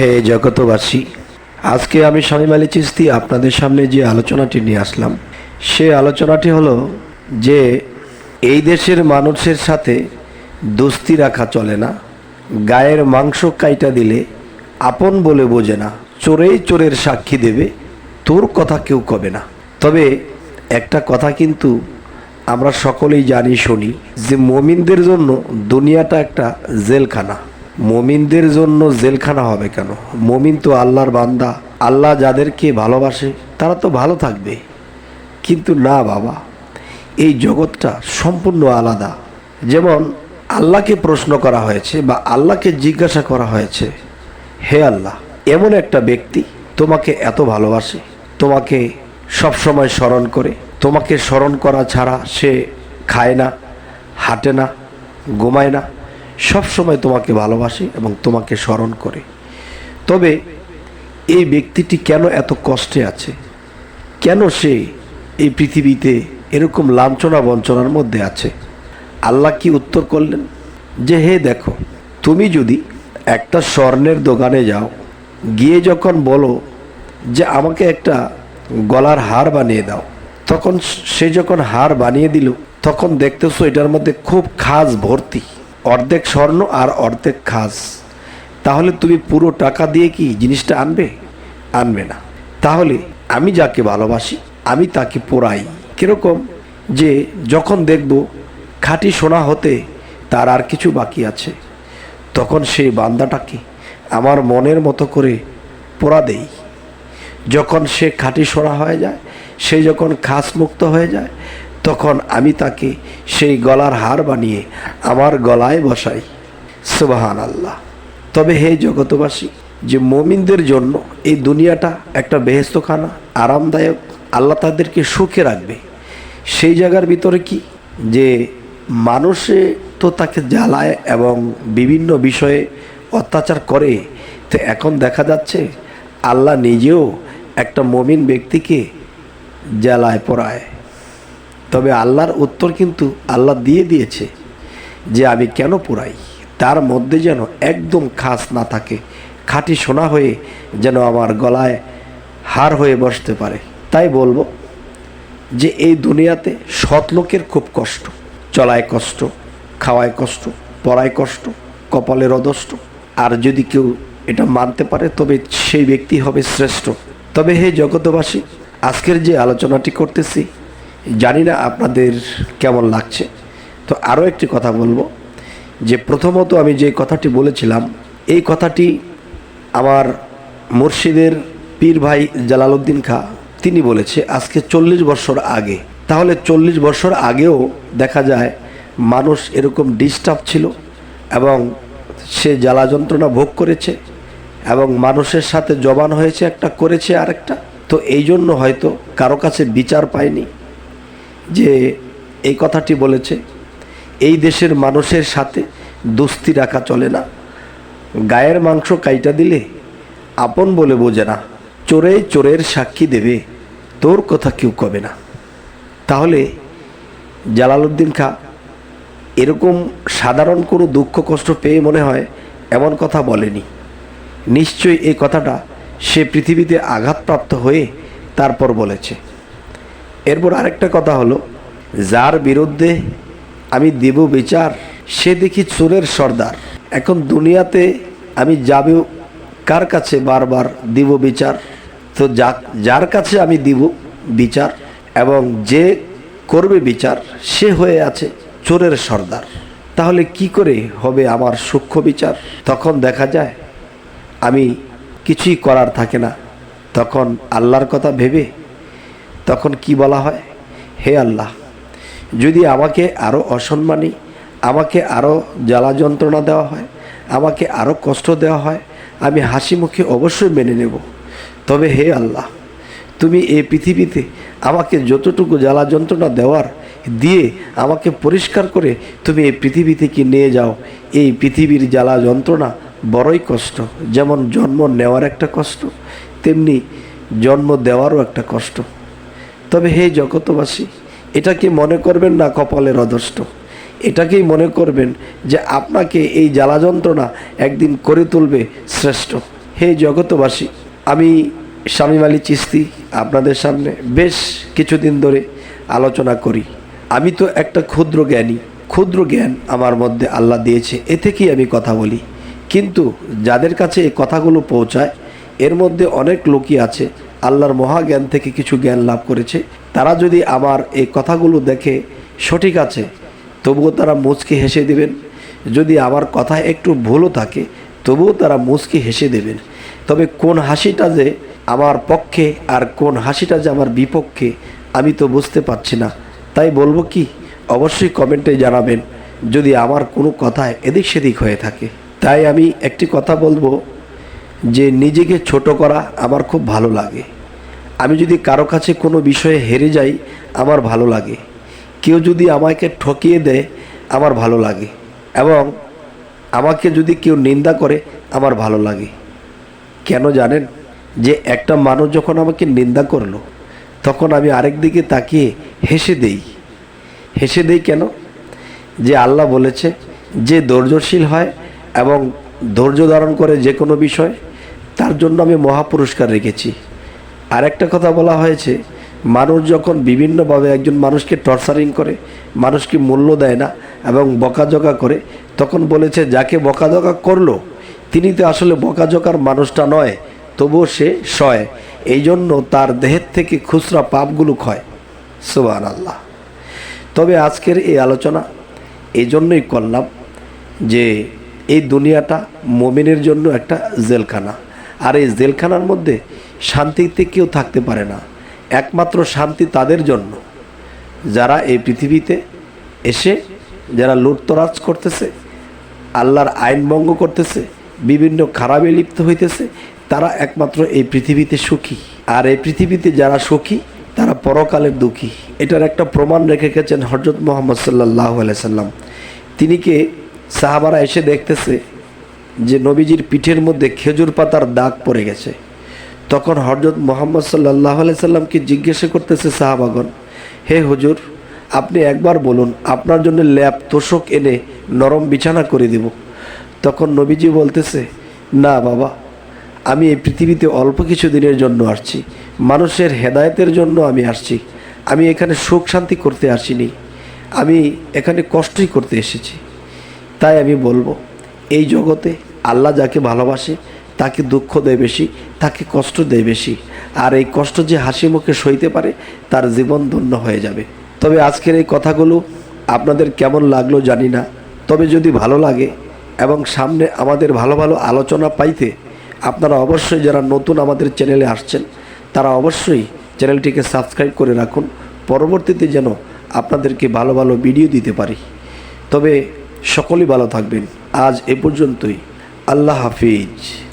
হে জগতবাসী, আজকে আমি শামীম আলী চিস্তি আপনাদের সামনে যে আলোচনাটি নিয়ে আসলাম, সে আলোচনাটি হলো যে এই দেশের মানুষের সাথে দোস্তি রাখা চলে না, গায়ের মাংস কাইটা দিলে আপন বলে বোঝে না, চোরেই চোরের সাক্ষী দেবে, তোর কথা কেউ কবে না। তবে একটা কথা কিন্তু আমরা সকলেই জানি, শুনি যে মমিনদের জন্য দুনিয়াটা একটা জেলখানা। মমিনদের জন্য জেলখানা হবে কেন? মমিন তো আল্লাহর বান্দা। আল্লাহ যাদেরকে ভালোবাসে, তারা তো ভালো থাকবে। কিন্তু না বাবা, এই জগৎটা সম্পূর্ণ আলাদা। যেমন আল্লাহকে প্রশ্ন করা হয়েছে বা আল্লাহকে জিজ্ঞাসা করা হয়েছে, হে আল্লাহ, এমন একটা ব্যক্তি তোমাকে এত ভালোবাসে? তোমাকে সব সময় স্মরণ করে? তোমাকে স্মরণ করা ছাড়া সে খায় না, হাঁটে না, ঘুমায় না? সব সময় তোমাকে ভালোবাসে এবং তোমাকে স্মরণ করে। তবে এই ব্যক্তিটি কেন এত কষ্টে আছে? কেন সে এই পৃথিবীতে এরকম লাঞ্ছনা বঞ্চনার মধ্যে আছে? আল্লাহ কি উত্তর করলেন? যে, হে, দেখো, তুমি যদি একটা স্বর্ণের দোকানে যাও, গিয়ে যখন বলো যে, আমাকে একটা গলার হার বানিয়ে দাও, তখন সে যখন হার বানিয়ে দিল, তখন দেখতেছো এটার মধ্যে খুব খাস ভর্তি। অর্ধেক স্বর্ণ আর অর্ধেক খাস। তাহলে তুমি পুরো টাকা দিয়ে কি জিনিসটা আনবে? আনবে না। তাহলে আমি যাকে ভালোবাসি, আমি তাকে পোড়াই। কীরকম? যে যখন দেখব খাঁটি সোনা হতে তার আর কিছু বাকি আছে, তখন সেই বান্দাটাকে আমার মনের মতো করে পোড়া দেই। যখন সে খাঁটি সোনা হয়ে যায়, সে যখন খাস মুক্ত হয়ে যায় তখন আমি তাকে সেই গলার হার বানিয়ে আমার গলায় বসাই। সুবাহান আল্লাহ তবে হে জগতবাসী যে মমিনদের জন্য এই দুনিয়াটা একটা বেহেস্তখানা আরামদায়ক, আল্লাহ তাদেরকে সুখে রাখবে। সেই জায়গার ভিতরে কি? যে মানুষে তো তাকে জ্বালায় এবং বিভিন্ন বিষয়ে অত্যাচার করে, তো এখন দেখা যাচ্ছে আল্লাহ নিজেও একটা মমিন ব্যক্তিকে জ্বালায়, পড়ায়। তবে আল্লাহর উত্তর কিন্তু আল্লাহ দিয়ে দিয়েছে যে আমি কেন পোড়াই? তার মধ্যে যেন একদম খাস না থাকে, খাঁটি সোনা হয়ে যেন আমার গলায় হার হয়ে বসতে পারে। তাই বলব যে এই দুনিয়াতে সৎ লোকের খুব কষ্ট, চলায় কষ্ট, খাওয়ায় কষ্ট, পড়ায় কষ্ট কপালের অদষ্ট আর যদি কেউ এটা মানতে পারে, তবে সেই ব্যক্তি হবে শ্রেষ্ঠ। তবে হে জগতবাসী আজকের যে আলোচনাটি করতেছি জানি না আপনাদের কেমন লাগছে। তো আরও একটি কথা বলব, যে প্রথমত আমি যে কথাটি বলেছিলাম, এই কথাটি আমার মুর্শিদের পীর ভাই জালালউদ্দিন খা, তিনি বলেছে, আজকে চল্লিশ বছর আগে। তাহলে চল্লিশ বছর আগেও দেখা যায়, মানুষ এরকম ডিস্টার্ব ছিল এবং সে জ্বালা যন্ত্রণা ভোগ করেছে এবং মানুষের সাথে জবান হয়েছে একটা, করেছে আরেকটা। তো এই জন্য হয়তো কারও কাছে বিচার পায়নি। যে এই কথাটি বলেছে, এই দেশের মানুষের সাথে দোস্তি রাখা চলে না। গায়ের মাংস কাইটা দিলে আপন বলে বোঝে না, চোরে চোরের সাক্ষী দেবে, তোর কথা কেউ কবে না। তাহলে জালালউদ্দিন খা, এরকম সাধারণ কোনো দুঃখ কষ্ট পেয়ে মনে হয় এমন কথা বলেনি। নিশ্চয়ই এই কথাটা সে পৃথিবীতে আঘাতপ্রাপ্ত হয়ে তারপর বলেছে। এরপর আরেকটা কথা হলো, যার বিরুদ্ধে আমি দেব বিচার, সে দেখি চোরের সর্দার। এখন দুনিয়াতে আমি যাবে কার কাছে বারবার দিব বিচার? তো যা, যার কাছে আমি দিব বিচার এবং যে করবে বিচার, সে হয়ে আছে চোরের সর্দার। তাহলে কি করে হবে আমার সূক্ষ্ম বিচার? তখন দেখা যায়, আমি কিছুই করার থাকে না। তখন আল্লাহর কথা ভেবে তখন কি বলা হয়? হে আল্লাহ, যদি আমাকে আরও অসম্মানী, আমাকে আরও জ্বালা যন্ত্রণা দেওয়া হয়, আমাকে আরও কষ্ট দেওয়া হয়, আমি হাসি মুখে অবশ্যই মেনে নেব। তবে হে আল্লাহ, তুমি এই পৃথিবীতে আমাকে যতটুকু জ্বালা যন্ত্রণা দেওয়ার দিয়ে আমাকে পরিষ্কার করে তুমি এই পৃথিবী থেকে নিয়ে যাও, এই পৃথিবীর জ্বালা যন্ত্রণা বড়ই কষ্ট। যেমন জন্ম নেওয়ার একটা কষ্ট, তেমনি জন্ম দেওয়ারও একটা কষ্ট। তবে হে জগতবাসী এটাকে মনে করবেন না কপালের অদষ্ট? এটাকেই মনে করবেন যে আপনাকে এই জ্বালা যন্ত্রণা একদিন করে তুলবে শ্রেষ্ঠ। হে জগতবাসী আমি শামীম আলী চিস্তি আপনাদের সামনে বেশ কিছুদিন ধরে আলোচনা করি। আমি তো একটা ক্ষুদ্র জ্ঞানী, ক্ষুদ্র জ্ঞান আমার মধ্যে আল্লাহ দিয়েছে, এ থেকেই আমি কথা বলি। কিন্তু যাদের কাছে এই কথাগুলো পৌঁছায়, এর মধ্যে অনেক লোকই আছে আল্লাহর মহাজ্ঞান থেকে কিছু জ্ঞান লাভ করেছে। তারা যদি আমার এই কথাগুলো দেখে সঠিক আছে, তবুও তারা মুচকি হেসে দেবেন। যদি আমার কথা একটু ভুলও থাকে, তবুও তারা মুচকি হেসে দেবেন। তবে কোন হাসিটা যে আমার পক্ষে আর কোন হাসিটা যে আমার বিপক্ষে, আমি তো বুঝতে পারছি না। তাই বলব কি, অবশ্যই কমেন্টে জানাবেন, যদি আমার কোনো কথায় এদিক সেদিক হয়ে থাকে। তাই আমি একটি কথা বলব যে নিজেকে ছোট করা আমার খুব ভালো লাগে। আমি যদি কারও কাছে কোনো বিষয়ে হেরে যাই, আমার ভালো লাগে। কেউ যদি আমাকে ঠকিয়ে দেয়, আমার ভালো লাগে। এবং আমাকে যদি কেউ নিন্দা করে, আমার ভালো লাগে। কেন জানেন? যে একটা মানুষ যখন আমাকে নিন্দা করল, তখন আমি আরেক দিকে তাকিয়ে হেসে দেই। হেসে দেই কেন? যে আল্লাহ বলেছে, যে ধৈর্যশীল হয় এবং ধৈর্য ধারণ করে যে কোনো বিষয় তার জন্য আমি মহাপুরস্কার রেখেছি। আর একটা কথা বলা হয়েছে, মানুষ যখন বিভিন্নভাবে একজন মানুষকে টর্চারিং করে, মানুষকে মূল্য দেয় না এবং বকাঝকা করে, তখন বলেছে, যাকে বকাঝকা করল, তিনি তো আসলে বকাঝকার মানুষটা নয়, তবুও সে সয়। এই জন্য তার দেহের থেকে খুচরা পাপগুলো ক্ষয়। সুবান আল্লাহ তবে আজকের এই আলোচনা এই জন্যই করলাম যে এই দুনিয়াটা মমিনের জন্য একটা জেলখানা। আর এই জেলখানার মধ্যে শান্তিতে কেউ থাকতে পারে না। একমাত্র শান্তি তাদের জন্য। যারা এই পৃথিবীতে এসে, যারা লুটতরাজ করতেছে, আল্লাহর আইন ভঙ্গ করতেছে, বিভিন্ন খারাপে লিপ্ত হইতেছে, তারা একমাত্র এই পৃথিবীতে সুখী। আর এই পৃথিবীতে যারা সুখী, তারা পরকালের দুঃখী। এটার একটা প্রমাণ রেখে গেছেন হজরত মোহাম্মদ সাল্লাহ সাল্লাম। তিনি কে সাহাবারা এসে দেখতেছে যে নবীজির পিঠের মধ্যে খেজুর পাতার দাগ পড়ে গেছে। তখন হজরত মোহাম্মদ সাল্লাহ সাল্লামকে জিজ্ঞাসা করতেছে সাহাবাগন হে হুজুর, আপনি একবার বলুন, আপনার জন্য ল্যাপ, তোষক এনে নরম বিছানা করে দেব। তখন নবীজি বলতেছে, না বাবা, আমি এই পৃথিবীতে অল্প কিছু দিনের জন্য আসছি, মানুষের হেদায়েতের জন্য আমি আসছি, আমি এখানে সুখ শান্তি করতে আসিনি, আমি এখানে কষ্টই করতে এসেছি। তাই আমি বলব, এই জগতে আল্লাহ যাকে ভালোবাসে, তাকে দুঃখ দেয় বেশি, তাকে কষ্ট দেয় বেশি। আর এই কষ্ট যে হাসি মুখে সইতে পারে, তার জীবন ধন্য হয়ে যাবে। তবে আজকের এই কথাগুলো আপনাদের কেমন লাগল জানি না। তবে যদি ভালো লাগে এবং সামনে আমাদের ভালো ভালো আলোচনা পাইতে আপনারা অবশ্যই যারা নতুন আমাদের চ্যানেলে আসছেন, তারা অবশ্যই চ্যানেলটিকে সাবস্ক্রাইব করে রাখুন। পরবর্তীতে যেন আপনাদেরকে ভালো ভালো ভিডিও দিতে পারি। তবে সকলেই ভালো থাকবেন। আজ এ পর্যন্তই। আল্লাহ হাফিজ।